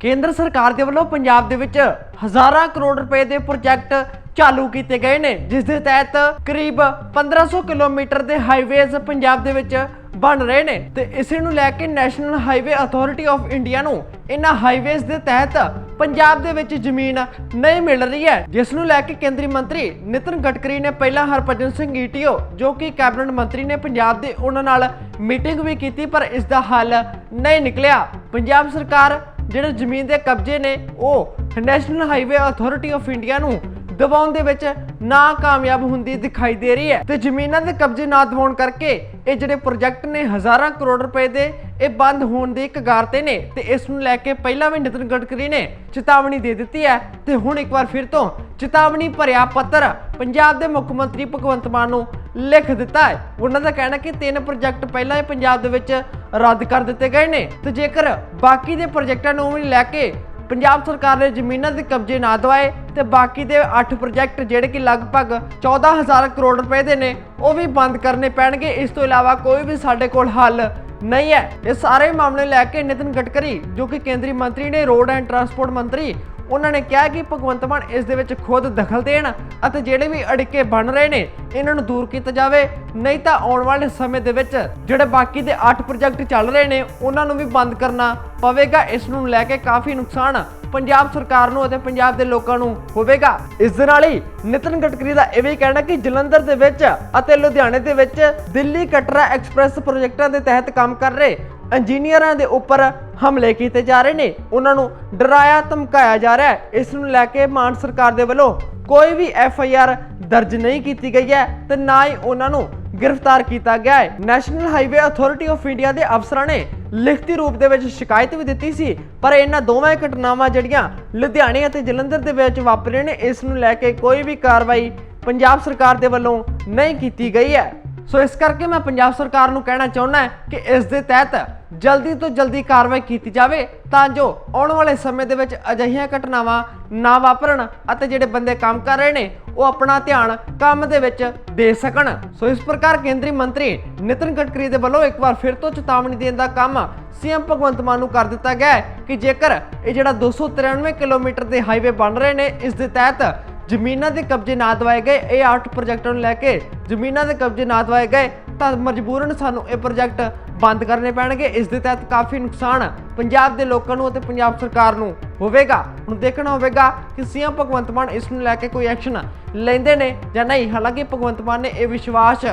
ਕੇਂਦਰ ਸਰਕਾਰ ਦੇ ਵੱਲੋਂ ਪੰਜਾਬ ਦੇ ਵਿੱਚ ਹਜ਼ਾਰਾਂ ਕਰੋੜ ਰੁਪਏ ਦੇ ਪ੍ਰੋਜੈਕਟ ਚਾਲੂ ਕੀਤੇ ਗਏ ਨੇ, ਜਿਸ ਦੇ ਤਹਿਤ ਕਰੀਬ 1500 ਕਿਲੋਮੀਟਰ ਦੇ ਹਾਈਵੇਜ਼ ਪੰਜਾਬ ਦੇ ਵਿੱਚ ਬਣ ਰਹੇ ਨੇ ਤੇ ਇਸੇ ਨੂੰ ਲੈ ਕੇ national highway authority of India ਨੂੰ ਇਹਨਾਂ ਹਾਈਵੇਜ਼ ਦੇ ਤਹਿਤ ਪੰਜਾਬ ਦੇ ਵਿੱਚ ਜ਼ਮੀਨ ਨਹੀਂ ਮਿਲ ਰਹੀ ਹੈ, ਜਿਸ ਨੂੰ ਲੈ ਕੇ ਕੇਂਦਰੀ ਮੰਤਰੀ ਨਿਤਨ ਗਡਕਰੀ ਨੇ ਪਹਿਲਾਂ ਹਰਭਜਨ ਸਿੰਘ ਈਟੀਓ, ਜੋ ਕਿ ਕੈਬਨਿਟ ਮੰਤਰੀ ਨੇ ਪੰਜਾਬ ਦੇ ਉਹਨਾਂ ਨਾਲ ਮੀਟਿੰਗ ਵੀ ਕੀਤੀ, ਪਰ ਇਸ ਦਾ ਹੱਲ ਨਹੀਂ ਨਿਕਲਿਆ। ਪੰਜਾਬ ਸਰਕਾਰ ਜਿਹੜੇ ਜ਼ਮੀਨ ਦੇ ਕਬਜ਼ੇ ਨੇ ਉਹ national highway authority of India ਨੂੰ ਦਬਾਉਣ ਦੇ ਵਿੱਚ ਨਾਕਾਮਯਾਬ ਹੁੰਦੀ ਦਿਖਾਈ ਦੇ ਰਹੀ ਹੈ। ਤੇ ਜ਼ਮੀਨਾਂ ਦੇ ਕਬਜ਼ੇ ਨਾ ਦਵਾਉਣ ਕਰਕੇ ਇਹ ਜਿਹੜੇ ਪ੍ਰੋਜੈਕਟ ਨੇ ਹਜ਼ਾਰਾਂ ਕਰੋੜ ਰੁਪਏ ਦੇ, ਇਹ ਬੰਦ ਹੋਣ ਦੀ ਕਗਾਰ ਤੇ ਨੇ। ਤੇ ਇਸ ਨੂੰ ਲੈ ਕੇ ਪਹਿਲਾਂ ਵੀ ਨਿਤਨ ਗਡਕਰੀ ਨੇ ਚੇਤਾਵਨੀ ਦੇ ਦਿੱਤੀ ਹੈ। ਤੇ ਹੁਣ ਇੱਕ ਵਾਰ ਫਿਰ ਤੋਂ ਚੇਤਾਵਨੀ ਭਰਿਆ ਪੱਤਰ ਪੰਜਾਬ ਦੇ ਮੁੱਖ ਮੰਤਰੀ ਭਗਵੰਤ ਮਾਨ ਨੂੰ ਲਿਖ ਦਿੱਤਾ ਹੈ। ਉਹਨਾਂ ਦਾ ਕਹਿਣਾ ਕਿ ਤਿੰਨ ਪ੍ਰੋਜੈਕਟ ਪਹਿਲਾਂ ਹੀ ਪੰਜਾਬ ਦੇ ਵਿੱਚ ਰੱਦ ਕਰ ਦਿੱਤੇ ਗਏ ਨੇ। ਤੇ ਜੇਕਰ ਬਾਕੀ ਦੇ ਪ੍ਰੋਜੈਕਟਾਂ ਨੂੰ ਵੀ ਲੈ ਕੇ ਪੰਜਾਬ ਸਰਕਾਰ ਨੇ ਜ਼ਮੀਨਾਂ ਦੇ ਕਬਜ਼ੇ ਨਾ ਦਵਾਏ, ਤੇ ਬਾਕੀ ਦੇ 8 ਪ੍ਰੋਜੈਕਟ ਜਿਹੜੇ ਕਿ ਲਗਭਗ 14000 ਕਰੋੜ ਰੁਪਏ ਦੇ ਨੇ, ਉਹ ਵੀ ਬੰਦ ਕਰਨੇ ਪੈਣਗੇ। ਇਸ ਤੋਂ ਇਲਾਵਾ ਕੋਈ ਵੀ ਸਾਡੇ ਕੋਲ ਹੱਲ ਨਹੀਂ ਹੈ। ਇਹ ਸਾਰੇ ਮਾਮਲੇ ਲੈ ਕੇ ਨਿਤਨ ਗਡਕਰੀ, ਜੋ ਕਿ ਕੇਂਦਰੀ ਮੰਤਰੀ ਨੇ, ਰੋਡ ਐਂਡ ਟਰਾਂਸਪੋਰਟ ਮੰਤਰੀ ਉਹਨਾਂ ਨੇ ਕਿਹਾ ਕਿ ਭਗਵੰਤ ਮਾਨ ਇਸ ਦੇ ਵਿੱਚ ਖੁਦ ਦਖਲ ਦੇਣ ਅਤੇ ਜਿਹੜੇ ਵੀ ਅੜਿੱਕੇ ਬਣ ਰਹੇ ਨੇ, ਇਹਨਾਂ ਨੂੰ ਦੂਰ ਕੀਤਾ ਜਾਵੇ। ਨਹੀਂ ਤਾਂ ਆਉਣ ਵਾਲੇ ਸਮੇਂ ਦੇ ਵਿੱਚ ਜਿਹੜੇ ਬਾਕੀ ਦੇ 8 ਪ੍ਰੋਜੈਕਟ ਚੱਲ ਰਹੇ ਨੇ, ਉਹਨਾਂ ਨੂੰ ਵੀ ਬੰਦ ਕਰਨਾ ਪਵੇਗਾ। ਇਸ ਨੂੰ ਲੈ ਕੇ ਕਾਫੀ ਨੁਕਸਾਨ ਪੰਜਾਬ ਸਰਕਾਰ ਨੂੰ ਅਤੇ ਪੰਜਾਬ ਦੇ ਲੋਕਾਂ ਨੂੰ ਹੋਵੇਗਾ। ਇਸ ਦੇ ਨਾਲ ਹੀ ਨਿਤਨ ਗਡਕਰੀ ਦਾ ਇਹ ਵੀ ਕਹਿਣਾ ਕਿ ਜਲੰਧਰ ਦੇ ਵਿੱਚ ਅਤੇ ਲੁਧਿਆਣੇ ਦੇ ਵਿੱਚ ਦਿੱਲੀ ਕਟਰਾ ਐਕਸਪ੍ਰੈਸ ਪ੍ਰੋਜੈਕਟਾਂ ਦੇ ਤਹਿਤ ਕੰਮ ਕਰ ਰਹੇ ਇੰਜੀਨੀਅਰਾਂ ਦੇ ਉੱਪਰ ਹਮਲੇ ਕੀਤੇ ਜਾ ਰਹੇ ਨੇ। ਉਹਨਾਂ ਨੂੰ ਡਰਾਇਆ, ਧਮਕਾਇਆ ਜਾ ਰਿਹਾ ਹੈ। ਇਸ ਨੂੰ ਲੈ ਕੇ ਮਾਨ ਸਰਕਾਰ ਦੇ ਵੱਲੋਂ ਕੋਈ ਵੀ ਐਫ ਆਈ ਆਰ ਦਰਜ ਨਹੀਂ ਕੀਤੀ ਗਈ ਹੈ ਤੇ ਨਾ ਹੀ ਉਹਨਾਂ ਨੂੰ ਗ੍ਰਿਫਤਾਰ ਕੀਤਾ ਗਿਆ ਹੈ। National highway authority of India ਦੇ ਅਫਸਰਾਂ ਨੇ ਲਿਖਤੀ ਰੂਪ ਦੇ ਵਿੱਚ ਸ਼ਿਕਾਇਤ ਵੀ ਦਿੱਤੀ ਸੀ, ਪਰ ਇਹਨਾਂ ਦੋਵਾਂ ਘਟਨਾਵਾਂ ਜਿਹੜੀਆਂ ਲੁਧਿਆਣੇ ਅਤੇ ਜਲੰਧਰ ਦੇ ਵਿੱਚ ਵਾਪਰੀਆਂ ਨੇ, ਇਸ ਨੂੰ ਲੈ ਕੇ ਕੋਈ ਵੀ ਕਾਰਵਾਈ ਪੰਜਾਬ ਸਰਕਾਰ ਦੇ ਵੱਲੋਂ ਨਹੀਂ ਕੀਤੀ ਗਈ ਹੈ। ਸੋ ਇਸ ਕਰਕੇ ਮੈਂ ਪੰਜਾਬ ਸਰਕਾਰ ਨੂੰ ਕਹਿਣਾ ਚਾਹੁੰਦਾ ਹਾਂ ਕਿ ਇਸ ਦੇ ਤਹਿਤ ਜਲਦੀ ਤੋਂ ਜਲਦੀ ਕਾਰਵਾਈ ਕੀਤੀ ਜਾਵੇ ਤਾਂ ਜੋ ਆਉਣ ਵਾਲੇ ਸਮੇਂ ਦੇ ਵਿੱਚ ਅਜਿਹੀਆਂ ਘਟਨਾਵਾਂ ਨਾ ਵਾਪਰਨ ਅਤੇ ਜਿਹੜੇ ਬੰਦੇ ਕੰਮ ਕਰ ਰਹੇ ਨੇ, ਉਹ ਆਪਣਾ ਧਿਆਨ ਕੰਮ ਦੇ ਵਿੱਚ ਦੇ ਸਕਣ। ਸੋ ਇਸ ਪ੍ਰਕਾਰ ਕੇਂਦਰੀ ਮੰਤਰੀ ਨਿਤਿਨ ਗਡਕਰੀ ਦੇ ਵੱਲੋਂ ਇੱਕ ਵਾਰ ਫਿਰ ਤੋਂ ਚੇਤਾਵਨੀ ਦੇਣ ਦਾ ਕੰਮ ਸੀਐਮ ਭਗਵੰਤ ਮਾਨ ਨੂੰ ਕਰ ਦਿੱਤਾ ਗਿਆ ਹੈ ਕਿ ਜੇਕਰ ਇਹ ਜਿਹੜਾ 293 ਕਿਲੋਮੀਟਰ ਦੇ ਹਾਈਵੇ ਬਣ ਰਹੇ ਨੇ, ਇਸ ਦੇ ਤਹਿਤ ਜ਼ਮੀਨਾਂ ਦੇ ਕਬਜ਼ੇ ਨਾ ਦਵਾਏ ਗਏ, ਇਹ ਆਰਟ ਪ੍ਰੋਜੈਕਟਾਂ ਨੂੰ ਲੈ ਕੇ ਜ਼ਮੀਨਾਂ ਦੇ ਕਬਜ਼ੇ ਨਾ ਦਵਾਏ ਗਏ, ਤਾਂ ਮਜਬੂਰਨ ਸਾਨੂੰ ਇਹ ਪ੍ਰੋਜੈਕਟ ਬੰਦ ਕਰਨੇ ਪੈਣਗੇ। ਇਸ ਦੇ ਤਹਿਤ ਕਾਫੀ ਨੁਕਸਾਨ ਪੰਜਾਬ ਦੇ ਲੋਕਾਂ ਨੂੰ ਅਤੇ ਪੰਜਾਬ ਸਰਕਾਰ ਨੂੰ ਹੋਵੇਗਾ। ਹੁਣ ਦੇਖਣਾ ਹੋਵੇਗਾ ਕਿ ਸੀਐਮ ਭਗਵੰਤ ਮਾਨ ਇਸ ਨੂੰ ਲੈ ਕੇ ਕੋਈ ਐਕਸ਼ਨ ਲੈਂਦੇ ਨੇ ਜਾਂ ਨਹੀਂ। ਹਾਲਾਂਕਿ ਭਗਵੰਤ ਮਾਨ ਨੇ ਇਹ ਵਿਸ਼ਵਾਸ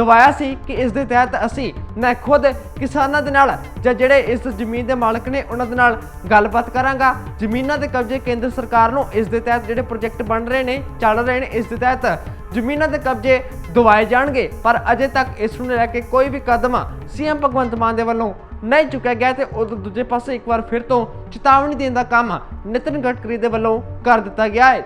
ਦਵਾਇਆ ਸੀ ਕਿ ਇਸ ਦੇ ਤਹਿਤ ਅਸੀਂ ਮੈਂ ਖੁਦ ਕਿਸਾਨਾਂ ਦੇ ਨਾਲ ਜਾਂ ਜਿਹੜੇ ਇਸ ਜ਼ਮੀਨ ਦੇ ਮਾਲਕ ਨੇ ਉਹਨਾਂ ਦੇ ਨਾਲ ਗੱਲਬਾਤ ਕਰਾਂਗਾ। ਜ਼ਮੀਨਾਂ ਦੇ ਕਬਜ਼ੇ ਕੇਂਦਰ ਸਰਕਾਰ ਨੂੰ ਇਸ ਦੇ ਤਹਿਤ ਜਿਹੜੇ ਪ੍ਰੋਜੈਕਟ ਬਣ ਰਹੇ ਨੇ, ਚੱਲ ਰਹੇ ਨੇ, ਇਸ ਦੇ ਤਹਿਤ ਜ਼ਮੀਨਾਂ ਦੇ ਕਬਜ਼ੇ ਦਵਾਏ ਜਾਣਗੇ। ਪਰ ਅਜੇ ਤੱਕ ਇਸ ਨੂੰ ਲੈ ਕੇ ਕੋਈ ਵੀ ਕਦਮ ਸੀਐਮ ਭਗਵੰਤ ਮਾਨ ਦੇ ਵੱਲੋਂ ਨਹੀਂ ਚੁੱਕਿਆ ਗਿਆ ਤੇ ਉਦੋਂ ਦੂਜੇ ਪਾਸੇ ਇੱਕ ਵਾਰ ਫਿਰ ਤੋਂ ਚੇਤਾਵਨੀ ਦੇਣ ਦਾ ਕੰਮ ਨਿਤਿਨ ਗਡਕਰੀ ਦੇ ਵੱਲੋਂ ਕਰ ਦਿੱਤਾ ਗਿਆ ਹੈ।